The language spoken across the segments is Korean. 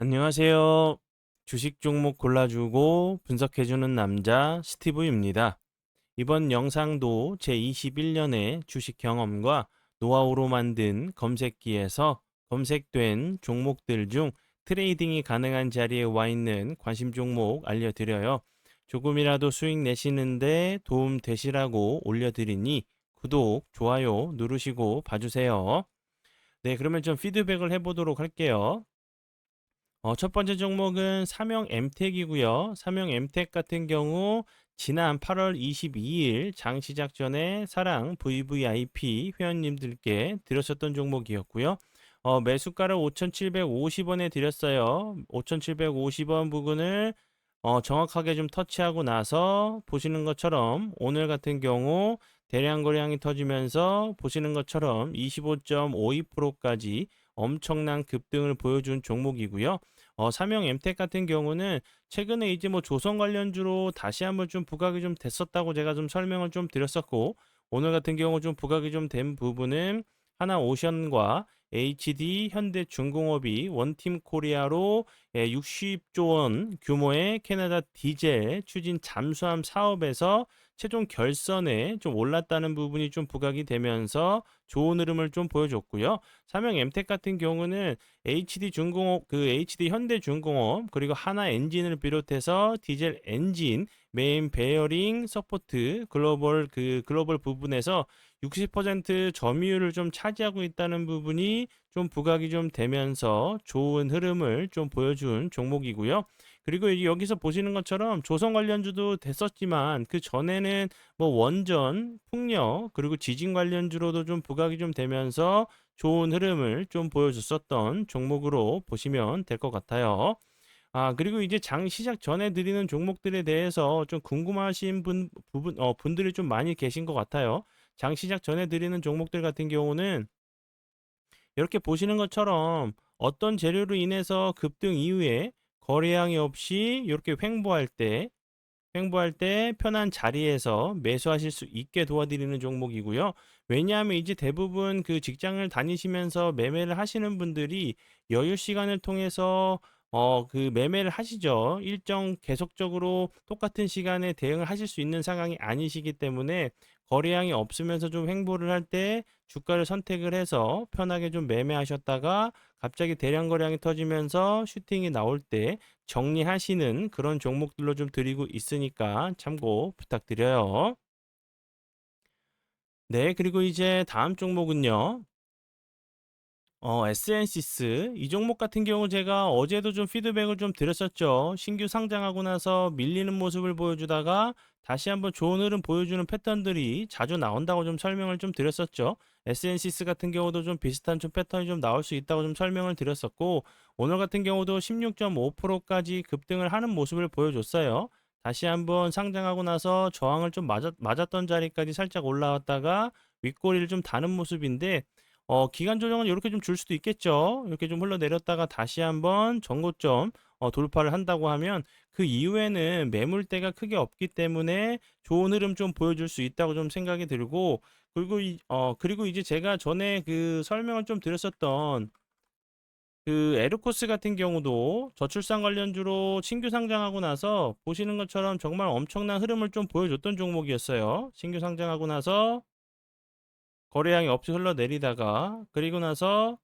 안녕하세요. 주식 종목 골라주고 분석해주는 남자 스티브입니다. 이번 영상도 제21년의 주식 경험과 노하우로 만든 검색기에서 검색된 종목들 중 트레이딩이 가능한 자리에 와 있는 관심 종목 알려드려요. 조금이라도 수익 내시는데 도움 되시라고 올려드리니 구독, 좋아요 누르시고 봐주세요. 네, 그러면 좀 피드백을 해보도록 할게요. 어, 첫 번째 종목은 삼형 엠텍이고요. 삼형 엠텍 같은 경우 지난 8월 22일 장 시작 전에 사랑 VVIP 회원님들께 드렸었던 종목이었고요. 어, 매수가를 5,750원에 드렸어요. 5,750원 부근을 어, 정확하게 좀 터치하고 나서 보시는 것처럼 오늘 같은 경우 대량 거래량이 터지면서 보시는 것처럼 25.52%까지 엄청난 급등을 보여준 종목이고요. 어, 삼형 엠텍 같은 경우는 최근에 이제 뭐 조선 관련주로 다시 한번 좀 부각이 좀 됐었다고 제가 좀 설명을 좀 드렸었고 오늘 같은 경우 좀 부각이 좀 된 부분은 하나 오션과 HD 현대중공업이 원팀 코리아로 60조 원 규모의 캐나다 디젤 추진 잠수함 사업에서 최종 결선에 좀 올랐다는 부분이 좀 부각이 되면서 좋은 흐름을 좀 보여줬고요. 삼형 엠텍 같은 경우는 HD 중공업, 그 HD 현대 중공업 그리고 하나 엔진을 비롯해서 디젤 엔진, 메인 베어링, 서포트, 글로벌 그 글로벌 부분에서 60% 점유율을 좀 차지하고 있다는 부분이 좀 부각이 좀 되면서 좋은 흐름을 좀 보여준 종목이고요. 그리고 여기서 보시는 것처럼 조선 관련주도 됐었지만 그 전에는 뭐 원전, 풍력 그리고 지진 관련주로도 좀 부각이 좀 되면서 좋은 흐름을 좀 보여줬었던 종목으로 보시면 될 것 같아요. 아, 그리고 이제 장 시작 전에 드리는 종목들에 대해서 좀 궁금하신 분, 부분, 어, 분들이 좀 많이 계신 것 같아요. 장 시작 전에 드리는 종목들 같은 경우는 이렇게 보시는 것처럼 어떤 재료로 인해서 급등 이후에 거래량이 없이 이렇게 횡보할 때 횡보할 때 편한 자리에서 매수하실 수 있게 도와드리는 종목이고요. 왜냐하면 이제 대부분 그 직장을 다니시면서 매매를 하시는 분들이 여유 시간을 통해서 어, 그 매매를 하시죠. 일정 계속적으로 똑같은 시간에 대응을 하실 수 있는 상황이 아니시기 때문에 거래량이 없으면서 좀 횡보를 할 때 주가를 선택을 해서 편하게 좀 매매하셨다가 갑자기 대량 거래량이 터지면서 슈팅이 나올 때 정리하시는 그런 종목들로 좀 드리고 있으니까 참고 부탁드려요. 네, 그리고 이제 다음 종목은요. 어, SN시스 이 종목 같은 경우 제가 어제도 좀 피드백을 좀 드렸었죠. 신규 상장하고 나서 밀리는 모습을 보여주다가 다시 한번 좋은 흐름 보여주는 패턴들이 자주 나온다고 좀 설명을 좀 드렸었죠. SN시스 같은 경우도 좀 비슷한 좀 패턴이 좀 나올 수 있다고 좀 설명을 드렸었고 오늘 같은 경우도 16.5%까지 급등을 하는 모습을 보여줬어요. 다시 한번 상장하고 나서 저항을 좀 맞았, 맞았던 자리까지 살짝 올라왔다가 윗꼬리를 좀 다는 모습인데 어, 기간 조정은 이렇게 좀 줄 수도 있겠죠. 이렇게 좀 흘러내렸다가 다시 한번 전고점 어, 돌파를 한다고 하면 그 이후에는 매물대가 크게 없기 때문에 좋은 흐름 좀 보여줄 수 있다고 좀 생각이 들고 그리고 이, 어, 그리고 이제 제가 전에 그 설명을 좀 드렸었던 그 에르코스 같은 경우도 저출산 관련주로 신규 상장하고 나서 보시는 것처럼 정말 엄청난 흐름을 좀 보여줬던 종목이었어요. 신규 상장하고 나서 거래량이 없이 흘러내리다가 그리고 나서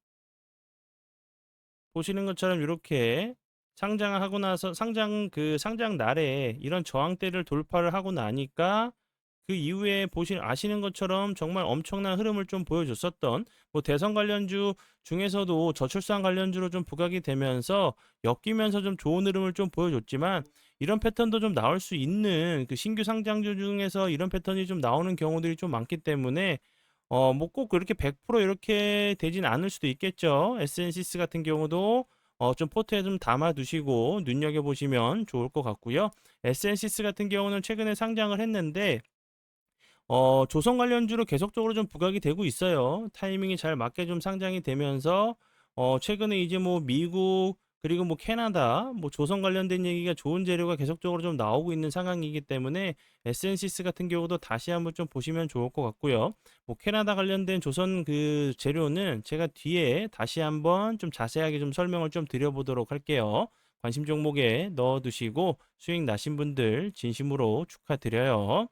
보시는 것처럼 이렇게 상장을 하고 나서 상장 그 상장 날에 이런 저항대를 돌파를 하고 나니까 그 이후에 보시 아시는 것처럼 정말 엄청난 흐름을 좀 보여줬었던 뭐 대선 관련주 중에서도 저출산 관련주로 좀 부각이 되면서 엮이면서 좀 좋은 흐름을 좀 보여줬지만 이런 패턴도 좀 나올 수 있는 그 신규 상장주 중에서 이런 패턴이 좀 나오는 경우들이 좀 많기 때문에 어, 뭐 꼭 그렇게 100% 이렇게 되진 않을 수도 있겠죠. 에센시스 같은 경우도 어, 좀 포트에 좀 담아 두시고 눈여겨 보시면 좋을 것 같고요. 에센시스 같은 경우는 최근에 상장을 했는데 어, 조선 관련주로 계속적으로 좀 부각이 되고 있어요. 타이밍이 잘 맞게 좀 상장이 되면서 어, 최근에 이제 뭐 미국 그리고 뭐 캐나다, 뭐 조선 관련된 얘기가 좋은 재료가 계속적으로 좀 나오고 있는 상황이기 때문에 에센시스 같은 경우도 다시 한번 좀 보시면 좋을 것 같고요. 뭐 캐나다 관련된 조선 그 재료는 제가 뒤에 다시 한번 좀 자세하게 좀 설명을 좀 드려보도록 할게요. 관심 종목에 넣어두시고 수익 나신 분들 진심으로 축하드려요.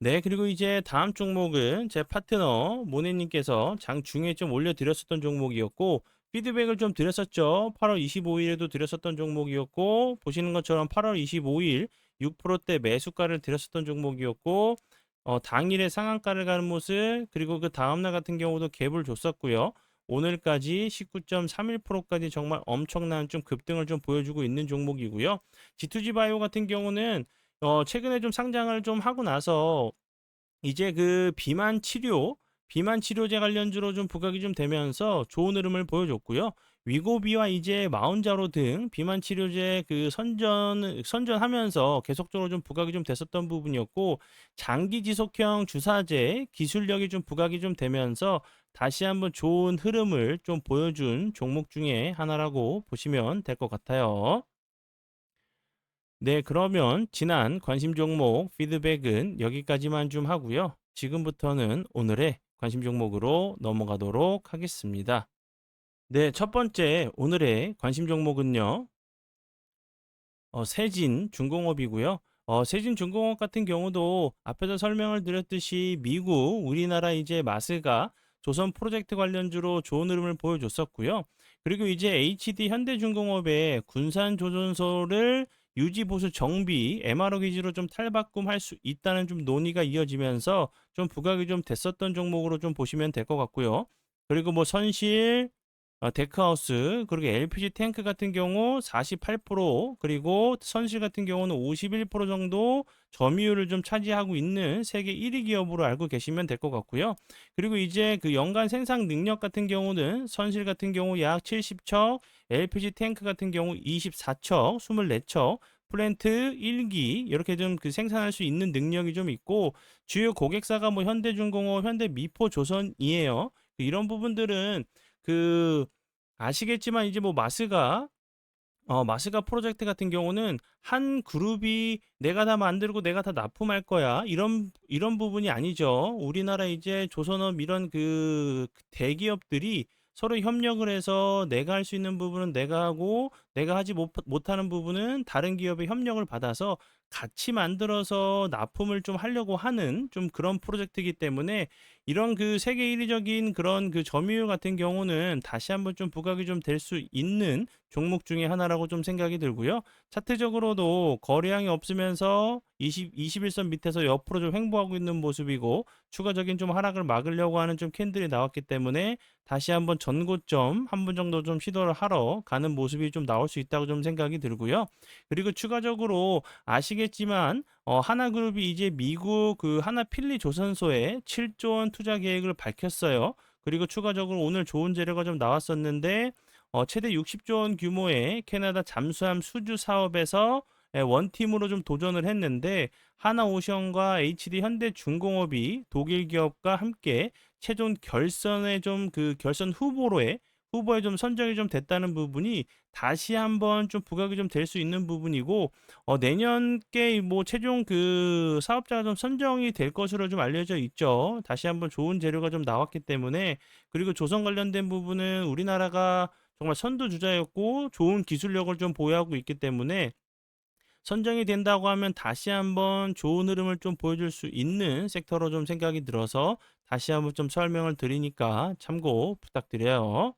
네, 그리고 이제 다음 종목은 제 파트너 모네님께서 장 중에 좀 올려드렸었던 종목이었고 피드백을 좀 드렸었죠. 8월 25일에도 드렸었던 종목이었고 보시는 것처럼 8월 25일 6%대 매수가를 드렸었던 종목이었고 어, 당일에 상한가를 가는 모습 그리고 그 다음날 같은 경우도 갭을 줬었고요. 오늘까지 19.31%까지 정말 엄청난 좀 급등을 좀 보여주고 있는 종목이고요. G2G 바이오 같은 경우는 어, 최근에 좀 상장을 좀 하고 나서 이제 그 비만 치료, 비만 치료제 관련주로 좀 부각이 좀 되면서 좋은 흐름을 보여줬고요. 위고비와 이제 마운자로 등 비만 치료제 그 선전 선전하면서 계속적으로 좀 부각이 좀 됐었던 부분이었고 장기 지속형 주사제 기술력이 좀 부각이 좀 되면서 다시 한번 좋은 흐름을 좀 보여준 종목 중에 하나라고 보시면 될 것 같아요. 네, 그러면 지난 관심 종목 피드백은 여기까지만 좀 하고요. 지금부터는 오늘의 관심 종목으로 넘어가도록 하겠습니다. 네, 첫 번째 오늘의 관심 종목은요. 어, 세진 중공업이고요. 어, 세진 중공업 같은 경우도 앞에서 설명을 드렸듯이 미국, 우리나라 이제 마스가 조선 프로젝트 관련주로 좋은 흐름을 보여줬었고요. 그리고 이제 HD 현대중공업의 군산 조선소를 유지 보수 정비 MRO 기지로 좀 탈바꿈할 수 있다는 좀 논의가 이어지면서 좀 부각이 좀 됐었던 종목으로 좀 보시면 될 것 같고요. 그리고 뭐 선실, 어, 데크하우스, 그리고 LPG 탱크 같은 경우 48%, 그리고 선실 같은 경우는 51% 정도 점유율을 좀 차지하고 있는 세계 1위 기업으로 알고 계시면 될 것 같고요. 그리고 이제 그 연간 생산 능력 같은 경우는 선실 같은 경우 약 70척, LPG 탱크 같은 경우 24척, 24척, 플랜트 1기 이렇게 좀 그 생산할 수 있는 능력이 좀 있고 주요 고객사가 뭐 현대중공업, 현대미포, 조선이에요. 이런 부분들은 그 아시겠지만 이제 뭐 마스가 어, 마스가 프로젝트 같은 경우는 한 그룹이 내가 다 만들고 내가 다 납품할 거야. 이런 이런 부분이 아니죠. 우리나라 이제 조선업 이런 그 대기업들이 서로 협력을 해서 내가 할 수 있는 부분은 내가 하고 내가 하지 못, 못하는 부분은 다른 기업의 협력을 받아서 같이 만들어서 납품을 좀 하려고 하는 좀 그런 프로젝트이기 때문에 이런 그 세계 1위적인 그런 그 점유율 같은 경우는 다시 한번 좀 부각이 좀 될 수 있는 종목 중에 하나라고 좀 생각이 들고요. 차트적으로도 거래량이 없으면서 20, 21선 밑에서 옆으로 좀 횡보하고 있는 모습이고 추가적인 좀 하락을 막으려고 하는 좀 캔들이 나왔기 때문에 다시 한번 전고점 한 번 정도 좀 시도를 하러 가는 모습이 좀 나올 수 있다고 좀 생각이 들고요. 그리고 추가적으로 아시 겠지만 어, 하나그룹이 이제 미국 그 하나필리 조선소에 7조 원 투자 계획을 밝혔어요. 그리고 추가적으로 오늘 좋은 재료가 좀 나왔었는데 어, 최대 60조 원 규모의 캐나다 잠수함 수주 사업에서 예, 원팀으로 좀 도전을 했는데 하나오션과 HD 현대중공업이 독일 기업과 함께 최종 결선에 좀 그 결선 후보로에 후보에 좀 선정이 좀 됐다는 부분이 다시 한번 좀 부각이 좀 될 수 있는 부분이고 어, 내년께 뭐 최종 그 사업자가 좀 선정이 될 것으로 좀 알려져 있죠. 다시 한번 좋은 재료가 좀 나왔기 때문에 그리고 조선 관련된 부분은 우리나라가 정말 선두 주자였고 좋은 기술력을 좀 보유하고 있기 때문에 선정이 된다고 하면 다시 한번 좋은 흐름을 좀 보여줄 수 있는 섹터로 좀 생각이 들어서 다시 한번 좀 설명을 드리니까 참고 부탁드려요.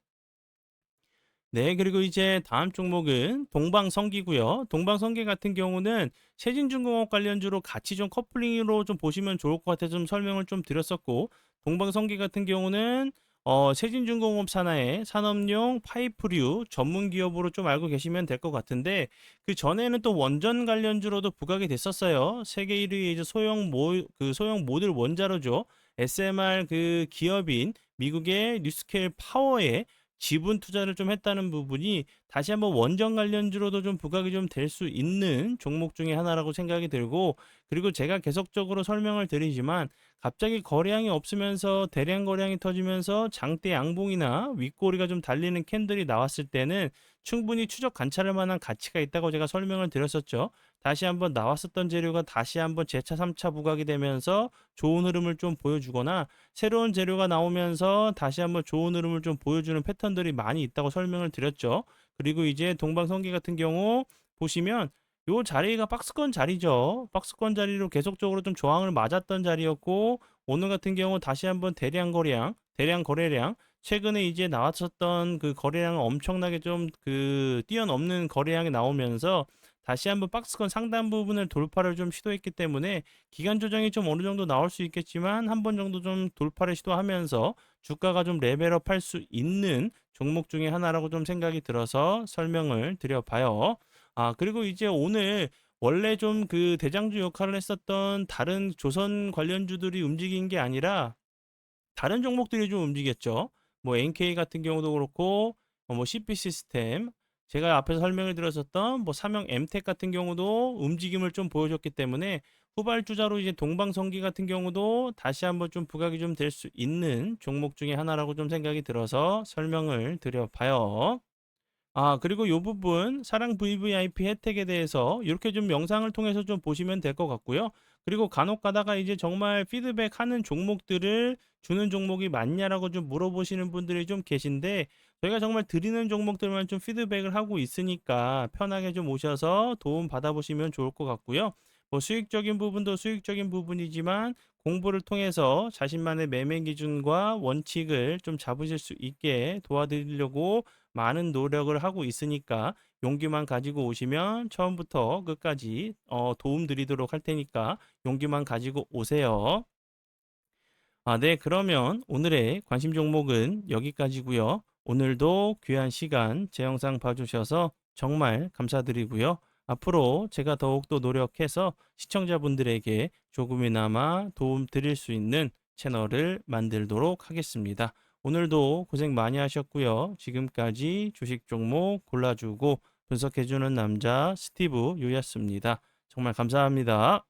네, 그리고 이제 다음 종목은 동방성기고요. 동방성기 같은 경우는 세진중공업 관련주로 같이 좀 커플링으로 좀 보시면 좋을 것 같아서 좀 설명을 좀 드렸었고, 동방성기 같은 경우는 어, 세진중공업 산하의 산업용 파이프류 전문 기업으로 좀 알고 계시면 될 것 같은데 그 전에는 또 원전 관련주로도 부각이 됐었어요. 세계 1위 이제 소형 모 그 소형 모듈 원자로죠. SMR 그 기업인 미국의 뉴스케일 파워에 지분 투자를 좀 했다는 부분이 다시 한번 원전 관련주로도 좀 부각이 좀 될 수 있는 종목 중에 하나라고 생각이 들고 그리고 제가 계속적으로 설명을 드리지만 갑자기 거래량이 없으면서 대량 거래량이 터지면서 장대 양봉이나 윗꼬리가 좀 달리는 캔들이 나왔을 때는 충분히 추적 관찰할 만한 가치가 있다고 제가 설명을 드렸었죠. 다시 한번 나왔었던 재료가 다시 한번 재차 3차 부각이 되면서 좋은 흐름을 좀 보여주거나 새로운 재료가 나오면서 다시 한번 좋은 흐름을 좀 보여주는 패턴들이 많이 있다고 설명을 드렸죠. 그리고 이제 동방성기 같은 경우 보시면 요 자리가 박스권 자리죠. 박스권 자리로 계속적으로 좀 저항을 맞았던 자리였고 오늘 같은 경우 다시 한번 대량 거래량, 대량 거래량 최근에 이제 나왔었던 그 거래량을 엄청나게 좀 그 뛰어넘는 거래량이 나오면서 다시 한번 박스권 상단 부분을 돌파를 좀 시도했기 때문에 기간 조정이 좀 어느 정도 나올 수 있겠지만 한 번 정도 좀 돌파를 시도하면서 주가가 좀 레벨업 할 수 있는 종목 중에 하나라고 좀 생각이 들어서 설명을 드려봐요. 아, 그리고 이제 오늘 원래 좀 그 대장주 역할을 했었던 다른 조선 관련주들이 움직인 게 아니라 다른 종목들이 좀 움직였죠. 뭐 NK 같은 경우도 그렇고 어, 뭐 CP 시스템 제가 앞에서 설명을 드렸었던 뭐 삼형 엠텍 같은 경우도 움직임을 좀 보여줬기 때문에 후발주자로 이제 동방성기 같은 경우도 다시 한번 좀 부각이 좀 될 수 있는 종목 중에 하나라고 좀 생각이 들어서 설명을 드려봐요. 아, 그리고 요 부분 사랑 VVIP 혜택에 대해서 이렇게 좀 영상을 통해서 좀 보시면 될 것 같고요. 그리고 간혹 가다가 이제 정말 피드백 하는 종목들을 주는 종목이 맞냐라고 좀 물어보시는 분들이 좀 계신데 저희가 정말 드리는 종목들만 좀 피드백을 하고 있으니까 편하게 좀 오셔서 도움 받아보시면 좋을 것 같고요. 뭐 수익적인 부분도 수익적인 부분이지만 공부를 통해서 자신만의 매매 기준과 원칙을 좀 잡으실 수 있게 도와드리려고 많은 노력을 하고 있으니까 용기만 가지고 오시면 처음부터 끝까지 어, 도움 드리도록 할 테니까 용기만 가지고 오세요. 아, 네, 그러면 오늘의 관심 종목은 여기까지고요. 오늘도 귀한 시간 제 영상 봐주셔서 정말 감사드리고요. 앞으로 제가 더욱더 노력해서 시청자분들에게 조금이나마 도움 드릴 수 있는 채널을 만들도록 하겠습니다. 오늘도 고생 많이 하셨고요. 지금까지 주식 종목 골라주고 분석해주는 남자 스티브 유였습니다. 정말 감사합니다.